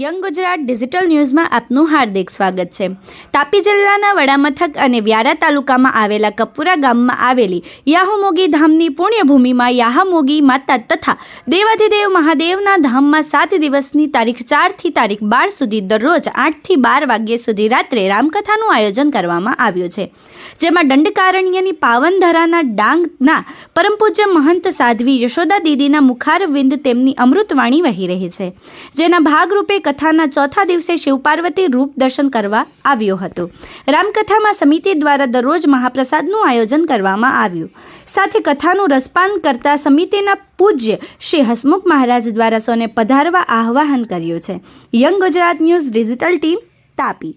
Young Gujarat digital ન્યૂઝમાં આપનું હાર્દિક સ્વાગત છે. તાપી જિલ્લાના વડામથક અને વ્યારા તાલુકામાં આવેલા કપુરા ગામમાં આવેલી યાહુમોગી ધામની પુણ્યભૂમિમાં યાહામોગી માતા તથા દેવાધિદેવ મહાદેવના ધામમાં સાત દિવસની તારીખ ચારથી તારીખ બાર સુધી દરરોજ આઠથી બાર વાગ્યા સુધી રાત્રે રામકથાનું આયોજન કરવામાં આવ્યું છે. જેમાં દંડકારણ્યની પાવનધરાના ડાંગના પરમ પૂજ્ય મહંત સાધ્વી યશોદા દીદીના મુખારવિંદ તેમની અમૃતવાણી વહી રહી છે. જેના ભાગરૂપે કથાના ચોથા દિવસે શિવપાર્વતી રૂપ દર્શન કરવા આવ્યો હતો. રામકથામાં સમિતિ દ્વારા દરરોજ મહાપ્રસાદનું આયોજન કરવામાં આવ્યું. સાથે કથાનું રસપાન કરતા સમિતિના પૂજ્ય શ્રી હસમુખ મહારાજ દ્વારા સૌને પધારવા આહ્વાન કર્યું છે. Young Gujarat news digital team, Tapi.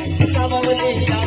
yeah.